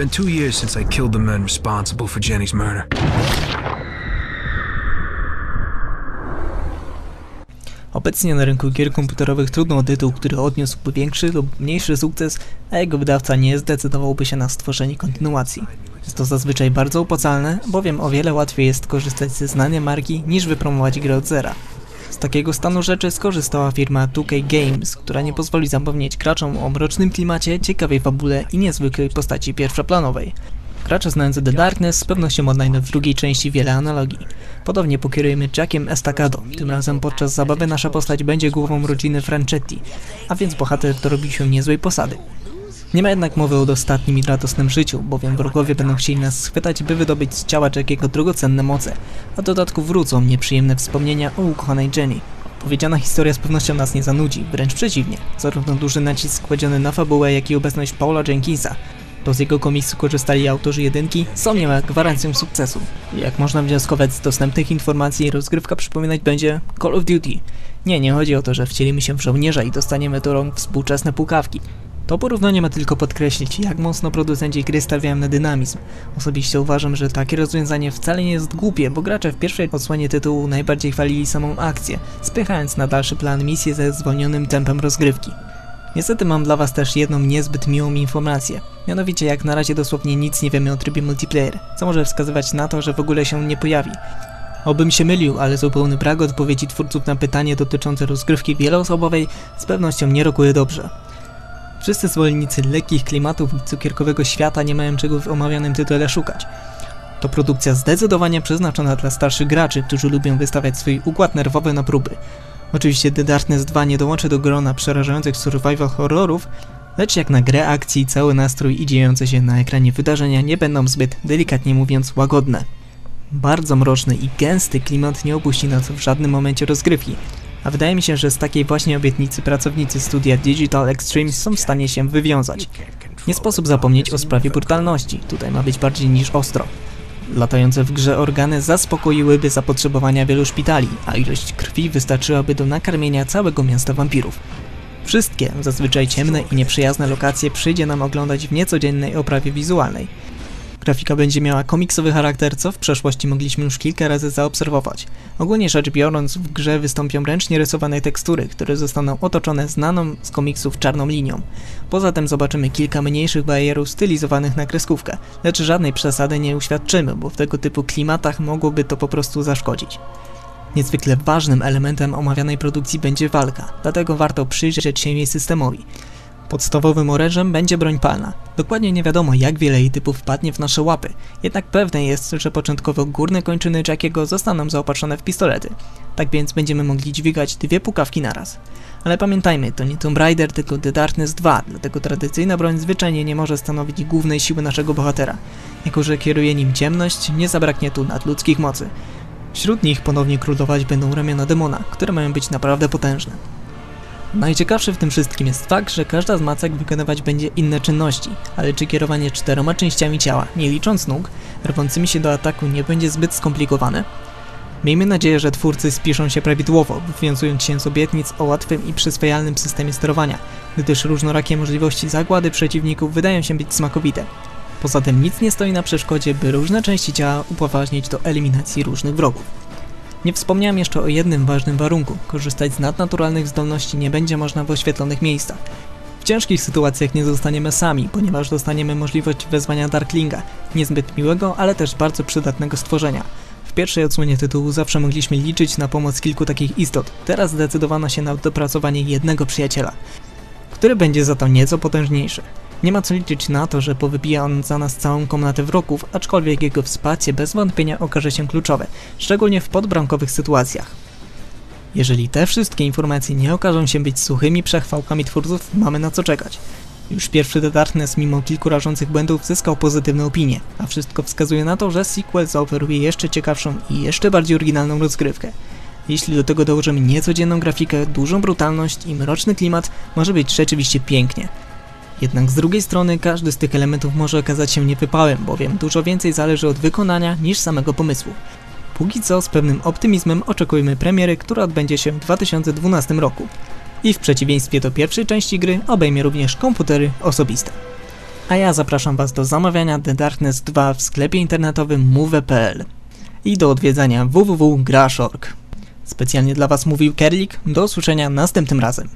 been two years since I killed the men responsible for Jenny's murder. Obecnie na rynku gier komputerowych trudno o tytuł, który odniósłby większy lub mniejszy sukces, a jego wydawca nie zdecydowałby się na stworzenie kontynuacji. Jest to zazwyczaj bardzo opłacalne, bowiem o wiele łatwiej jest korzystać ze znanej marki niż wypromować grę od zera. Z takiego stanu rzeczy skorzystała firma 2K Games, która nie pozwoli zapewnić graczom o mrocznym klimacie, ciekawej fabule i niezwykłej postaci pierwszoplanowej. Gracze znający The Darkness z pewnością odnajdą w drugiej części wiele analogii. Podobnie pokierujemy Jackiem Estacado. Tym razem podczas zabawy nasza postać będzie głową rodziny Franchetti, a więc bohater dorobi się niezłej posady. Nie ma jednak mowy o dostatnim i radosnym życiu, bowiem wrogowie będą chcieli nas schwytać, by wydobyć z ciała Jackiego drogocenne moce, a dodatku wrócą nieprzyjemne wspomnienia o ukochanej Jenny. Powiedziana historia z pewnością nas nie zanudzi, wręcz przeciwnie. Zarówno duży nacisk kładziony na fabułę, jak i obecność Paula Jenkinsa, to z jego komiksu korzystali autorzy jedynki, są niemal gwarancją sukcesu. Jak można wnioskować z dostępnych informacji, rozgrywka przypominać będzie Call of Duty. Nie, nie chodzi o to, że wcielimy się w żołnierza i dostaniemy do rąk współczesne pukawki. To porównanie ma tylko podkreślić, jak mocno producenci gry stawiają na dynamizm. Osobiście uważam, że takie rozwiązanie wcale nie jest głupie, bo gracze w pierwszej odsłonie tytułu najbardziej chwalili samą akcję, spychając na dalszy plan misję ze zwolnionym tempem rozgrywki. Niestety mam dla was też jedną niezbyt miłą informację. Mianowicie jak na razie dosłownie nic nie wiemy o trybie multiplayer, co może wskazywać na to, że w ogóle się nie pojawi. Obym się mylił, ale zupełny brak odpowiedzi twórców na pytanie dotyczące rozgrywki wieloosobowej z pewnością nie rokuje dobrze. Wszyscy zwolennicy lekkich klimatów i cukierkowego świata nie mają czego w omawianym tytule szukać. To produkcja zdecydowanie przeznaczona dla starszych graczy, którzy lubią wystawiać swój układ nerwowy na próby. Oczywiście The Darkness 2 nie dołączy do grona przerażających survival horrorów, lecz jak na grę akcji cały nastrój i dziejące się na ekranie wydarzenia nie będą zbyt, delikatnie mówiąc, łagodne. Bardzo mroczny i gęsty klimat nie opuści nas w żadnym momencie rozgrywki, a wydaje mi się, że z takiej właśnie obietnicy pracownicy studia Digital Extremes są w stanie się wywiązać. Nie sposób zapomnieć o sprawie brutalności, tutaj ma być bardziej niż ostro. Latające w grze organy zaspokoiłyby zapotrzebowania wielu szpitali, a ilość krwi wystarczyłaby do nakarmienia całego miasta wampirów. Wszystkie, zazwyczaj ciemne i nieprzyjazne lokacje przyjdzie nam oglądać w niecodziennej oprawie wizualnej. Grafika będzie miała komiksowy charakter, co w przeszłości mogliśmy już kilka razy zaobserwować. Ogólnie rzecz biorąc, w grze wystąpią ręcznie rysowane tekstury, które zostaną otoczone znaną z komiksów czarną linią. Poza tym zobaczymy kilka mniejszych barierów stylizowanych na kreskówkę, lecz żadnej przesady nie uświadczymy, bo w tego typu klimatach mogłoby to po prostu zaszkodzić. Niezwykle ważnym elementem omawianej produkcji będzie walka, dlatego warto przyjrzeć się jej systemowi. Podstawowym orężem będzie broń palna. Dokładnie nie wiadomo jak wiele jej typów wpadnie w nasze łapy, jednak pewne jest, że początkowo górne kończyny Jackiego zostaną zaopatrzone w pistolety. Tak więc będziemy mogli dźwigać dwie pukawki naraz. Ale pamiętajmy, to nie Tomb Raider, tylko The Darkness 2, dlatego tradycyjna broń zwyczajnie nie może stanowić głównej siły naszego bohatera. Jako, że kieruje nim ciemność, nie zabraknie tu nadludzkich mocy. Wśród nich ponownie królować będą ramiona demona, które mają być naprawdę potężne. Najciekawsze w tym wszystkim jest fakt, że każda z macek wykonywać będzie inne czynności, ale czy kierowanie czteroma częściami ciała, nie licząc nóg, rwącymi się do ataku nie będzie zbyt skomplikowane? Miejmy nadzieję, że twórcy spiszą się prawidłowo, wywiązując się z obietnic o łatwym i przyswajalnym systemie sterowania, gdyż różnorakie możliwości zagłady przeciwników wydają się być smakowite. Poza tym nic nie stoi na przeszkodzie, by różne części ciała upoważnić do eliminacji różnych wrogów. Nie wspomniałem jeszcze o jednym ważnym warunku. Korzystać z nadnaturalnych zdolności nie będzie można w oświetlonych miejscach. W ciężkich sytuacjach nie zostaniemy sami, ponieważ dostaniemy możliwość wezwania Darklinga, niezbyt miłego, ale też bardzo przydatnego stworzenia. W pierwszej odsłonie tytułu zawsze mogliśmy liczyć na pomoc kilku takich istot, teraz zdecydowano się na dopracowanie jednego przyjaciela, który będzie za to nieco potężniejszy. Nie ma co liczyć na to, że powybija on za nas całą komnatę wroków, aczkolwiek jego wsparcie bez wątpienia okaże się kluczowe, szczególnie w podbramkowych sytuacjach. Jeżeli te wszystkie informacje nie okażą się być suchymi przechwałkami twórców, mamy na co czekać. Już pierwszy The Darkness mimo kilku rażących błędów zyskał pozytywne opinie, a wszystko wskazuje na to, że sequel zaoferuje jeszcze ciekawszą i jeszcze bardziej oryginalną rozgrywkę. Jeśli do tego dołożymy niecodzienną grafikę, dużą brutalność i mroczny klimat, może być rzeczywiście pięknie. Jednak z drugiej strony każdy z tych elementów może okazać się niewypałem, bowiem dużo więcej zależy od wykonania niż samego pomysłu. Póki co z pewnym optymizmem oczekujemy premiery, która odbędzie się w 2012 roku. I w przeciwieństwie do pierwszej części gry obejmie również komputery osobiste. A ja zapraszam Was do zamawiania The Darkness 2 w sklepie internetowym move.pl i do odwiedzania www.grasz.org. Specjalnie dla Was mówił Kerlik, do usłyszenia następnym razem.